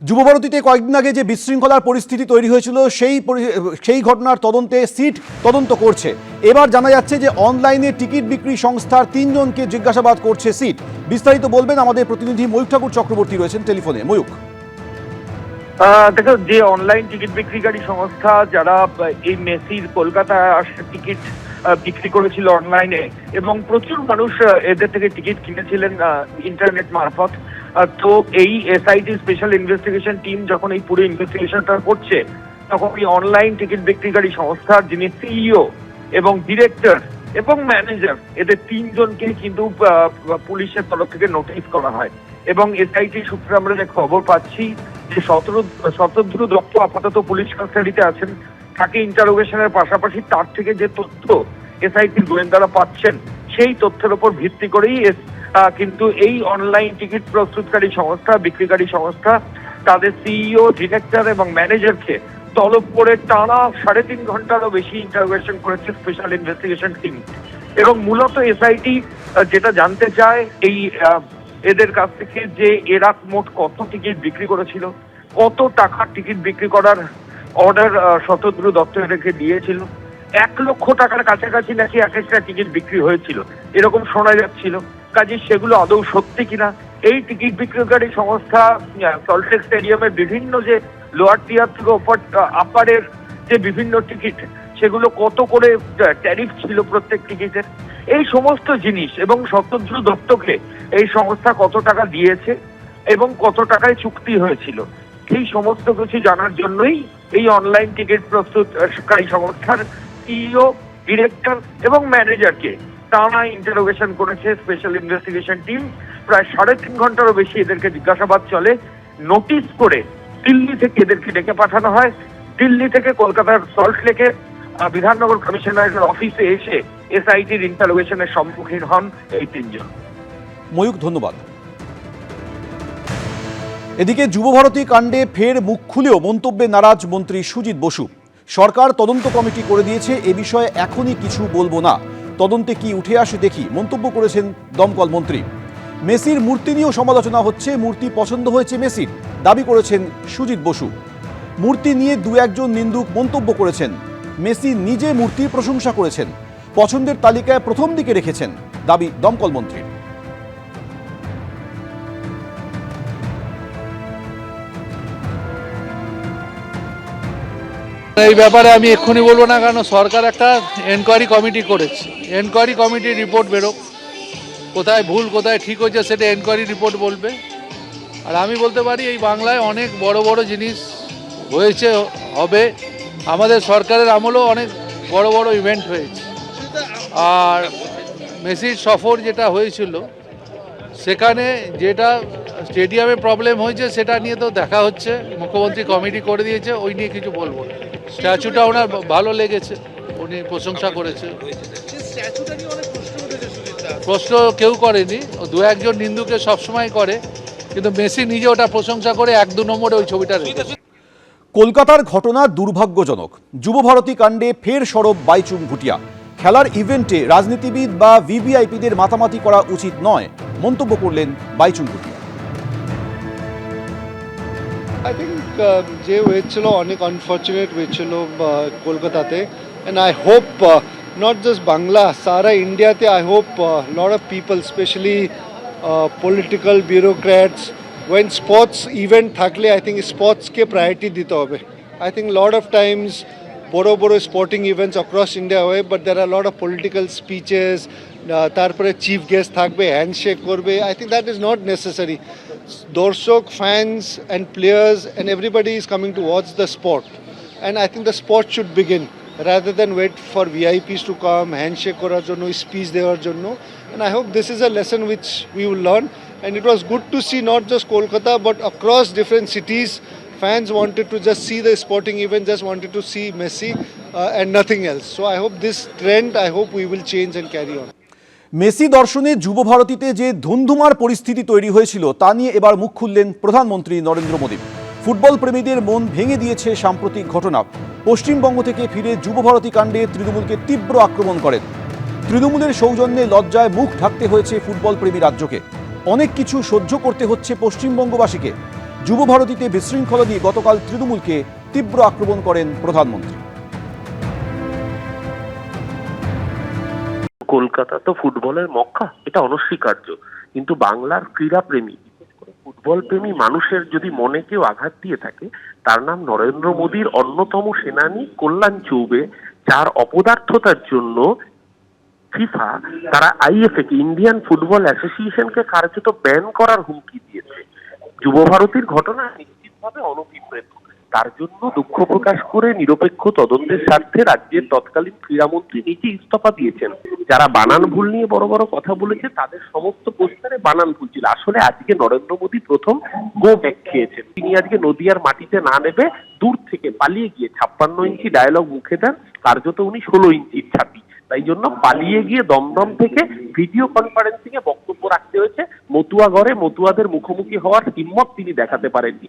যুবভারতীতে কয়েকদিন আগে যে বিশৃঙ্খলার পরিস্থিতি তৈরি হয়েছিল সেই সেই ঘটনার তদন্তে সিট তদন্ত করছে। এবার জানা যাচ্ছে যে অনলাইনে টিকিট বিক্রি সংস্থার তিনজনকে জিজ্ঞাসাবাদ করছে সিট। বিস্তারিত বলবেন আমাদের প্রতিনিধি ময়ূক ঠাকুর চক্রবর্তী রয়েছেন টেলিফোনে। আহ, দেখো যে অনলাইন টিকিট বিক্রিকারী সংস্থা যারা এই মেসির কলকাতা আসার টিকিট বিক্রি করেছিল অনলাইনে এবং প্রচুর মানুষ এদের থেকে টিকিট কিনেছিলেন ইন্টারনেট মারফত। তো এই এসআইটি স্পেশাল ইনভেস্টিগেশন টিম যখন এই পুরো ইনভেস্টিগেশনটা করছে, তখন এই অনলাইন টিকিট বিক্রিকারী সংস্থার যিনি সিইও এবং ডিরেক্টর এবং ম্যানেজার এদের তিনজনকে কিন্তু পুলিশের তরফ থেকে নোটিশ করা হয়। এবং এসআইটি সূত্রে আমরা যে খবর পাচ্ছি যে শতরু শতদ্রু দত্ত আপাতত পুলিশ কাস্টাডিতে আছেন, তাকে ইন্টারোগেশনের পাশাপাশি তার থেকে যে তথ্য এসআইটির গোয়েন্দারা পাচ্ছেন সেই তথ্যের উপর ভিত্তি করেই কিন্তু এই অনলাইন টিকিট প্রস্তুতকারী সংস্থা, বিক্রিকারী সংস্থা, তাদের সিইও ডিরেক্টর এবং ম্যানেজারকে তলব করে টানা সাড়ে তিন ঘন্টারও বেশি ইন্টারোগেশন করেছে স্পেশাল ইনভেস্টিগেশন টিম এবং মূলত এসআইটি যেটা জানতে চায় এই এদের কাছ থেকে যে এরা মোট কত টিকিট বিক্রি করেছিল, কত টাকার টিকিট বিক্রি করার অর্ডার শতদ্রু দত্ত এদেরকে দিয়েছিল এক লক্ষ টাকার কাছাকাছি নাকি এক একটা টিকিট বিক্রি হয়েছিল। এরকম শোনা যাচ্ছিল। কাজে সেগুলো আদৌ সত্যি কিনা? এই টিকিট বিক্রিকারী সংস্থা সল্টেক স্টেডিয়ামের বিভিন্ন যে লোয়ার টিয়ার থেকে ওপর আপারের যে বিভিন্ন টিকিট সেগুলো কত করে ট্যারিফ ছিল প্রত্যেক টিকিটের এই সমস্ত জিনিস এবং শতদ্রু দত্তকে এই সংস্থা কত টাকা দিয়েছে এবং কত টাকায় চুক্তি হয়েছিল? এই সমস্ত কিছু জানার জন্যই এই অনলাইন টিকিট প্রস্তুতকারী সংস্থার সিইও ডিরেক্টর এবং ম্যানেজারকে টানা ইন্টারোগেশন করেছে স্পেশাল ইনভেস্টিগেশন টিম প্রায় সাড়ে তিন ঘন্টারও বেশি এদেরকে জিজ্ঞাসাবাদ চলে। নোটিশ করে দিল্লি থেকে এদেরকে ডেকে পাঠানো হয়। দিল্লি থেকে কলকাতার সল্ট লেকে বিধাননগর কমিশনারের অফিসে এসে এসআইটির ইন্টারোগেশনের সম্মুখীন হন এই তিনজন। ময়ূক ধন্যবাদ। এদিকে যুবভারতী কাণ্ডে ফের মুখ খুলেও মন্তব্যে নারাজ মন্ত্রী সুজিত বসু। সরকার তদন্ত কমিটি করে দিয়েছে, এ বিষয়ে এখনই কিছু বলব না। তদন্তে কি উঠে আসে দেখি, মন্তব্য করেছেন দমকল মন্ত্রী। মেসির মূর্তি নিয়েও সমালোচনা হচ্ছে, মূর্তি পছন্দ হয়েছে মেসির, দাবি করেছেন সুজিত বসু। মূর্তি নিয়ে দু একজন নিন্দুক মন্তব্য করেছেন, মেসি নিজে মূর্তির প্রশংসা করেছেন, পছন্দের তালিকায় প্রথম দিকে রেখেছেন, দাবি দমকল মন্ত্রীর। এই ব্যাপারে আমি এক্ষুনি বলব না, কারণ সরকার একটা এনকোয়ারি কমিটি করেছে। এনকোয়ারি কমিটির রিপোর্ট বেরোক। কোথায় ভুল, কোথায় ঠিক হয়েছে, সেটা এনকোয়ারি রিপোর্ট বলবে। আর আমি বলতে পারি, এই বাংলায় অনেক বড় বড় জিনিস হয়েছে, হবে। আমাদের সরকারের আমলেও অনেক বড় বড় ইভেন্ট হয়েছে। আর মেসির সফর যেটা হয়েছিল, সেখানে যেটা স্টেডিয়ামে প্রবলেম হয়েছে, সেটা নিয়ে তো দেখা হচ্ছে। মুখ্যমন্ত্রী কমিটি করে দিয়েছে, ওই নিয়ে কিছু বলব না। স্ট্যাচুটা ওনার ভালো লেগেছে, উনি প্রশংসা করেছে। প্রশ্ন কেউ করেনি দু একজন নিন্দুকে সবসময় করে, কিন্তু মেসি নিজে ওটা প্রশংসা করে এক দু নম্বরে ওই ছবিটা কলকাতার ঘটনা দুর্ভাগ্যজনক। যুবভারতী কাণ্ডে ফের সরব বাইচুং ভুটিয়া। খেলার ইভেন্টে রাজনীতিবিদ বা ভিভিআইপিদের মাতামাতি করা উচিত নয়, মন্তব্য করলেন বাইচুং ভুটিয়া। আই থিঙ্ক যে হয়েছিল অনেক আনফর্চুনেট হয়েছিল আহ, কলকাতাতে and I hope not just Bangla সারা ইন্ডিয়াতে I hope lot of people specially political bureaucrats when sports event থাকলে আই থিঙ্ক স্পোর্টসকে প্রায়োরিটি দিতে হবে I think lot of times বড় বড় স্পোর্টিং ইভেন্টস অক্রস ইন্ডিয়া হয় but there are lot of political speeches তারপরে chief guest থাকবে handshake করবে I think that is not necessary দর্শক fans and players and everybody is coming to watch the sport and I think the sport should begin rather than wait for VIPs to come, handshake করার জন্য speech দেওয়ার জন্য and I hope this is a lesson which we will learn and it was good to see not just Kolkata but across different cities fans wanted to just see the sporting event just wanted to see Messi uh, and nothing else so I hope this trend I hope we will change and carry on Messi দর্শনে যুবভারতীতে যে ধুমধুমার পরিস্থিতি তৈরি হয়েছিল, তা নিয়ে এবার মুখ খুললেন প্রধানমন্ত্রী নরেন্দ্র মোদী। ফুটবল প্রেমীদের মন ভেঙে দিয়েছে সাম্প্রতিক ঘটনা। পশ্চিমবঙ্গ থেকে ফিরে যুবভারতী কাণ্ডে তৃণমূলকে তীব্র আক্রমণ করেন। তৃণমূলের সৌজন্যে লজ্জায় মুখ ঢাকতে হয়েছে ফুটবল প্রেমী রাজ্যকে। অনেক কিছু সহ্য করতে হচ্ছে পশ্চিমবঙ্গবাসীকে। যুব ভারতীতে বিশৃঙ্খলা নিয়ে গতকাল তৃণমূলকে তীব্র আক্রমণ করেন প্রধানমন্ত্রী। কলকাতা তো ফুটবলের মক্কা, এটা অনস্বীকার্য। কিন্তু বাংলার ক্রীড়াপ্রেমী, বিশেষ করে ফুটবল প্রেমী মানুষের যদি মনে কেউ আঘাত দিয়ে থাকে, তার নাম নরেন্দ্র মোদীর অন্যতম সেনানী কল্যাণ চৌবে, যার অপদার্থতার জন্য ফিফা, তারা আইএফএ কে, ইন্ডিয়ান ফুটবল অ্যাসোসিয়েশনকে কার্যত ব্যান করার হুমকি দিয়েছে। যুব ভারতীর ঘটনা নিশ্চিতভাবে অনভিপ্রেত। তার জন্য দুঃখ প্রকাশ করে নিরপেক্ষ তদন্তের স্বার্থে রাজ্যের তৎকালীন ক্রীড়ামন্ত্রী নিজে ইস্তফা দিয়েছেন। যারা বানান ভুল নিয়ে বড় বড় কথা বলেছে, তাদের সমস্ত পোস্টারে বানান ভুল ছিল। আসলে আজকে নরেন্দ্র মোদী প্রথম গো ব্যাক খেয়েছেন। তিনি আজকে নদিয়ার মাটিতে না নেবে দূর থেকে পালিয়ে গিয়ে ছাপ্পান্ন ইঞ্চি ডায়লগ মুখে দেন। কার্যত উনি ষোলো ইঞ্চির ছাতি তাই জন্য পালিয়ে গিয়ে দমদম থেকে ভিডিও কনফারেন্সিং এ বক্তব্য রাখতে হয়েছে। মতুয়াগড়ে মতুয়াদের মুখোমুখি হওয়ার হিম্মত তিনি দেখাতে পারেননি।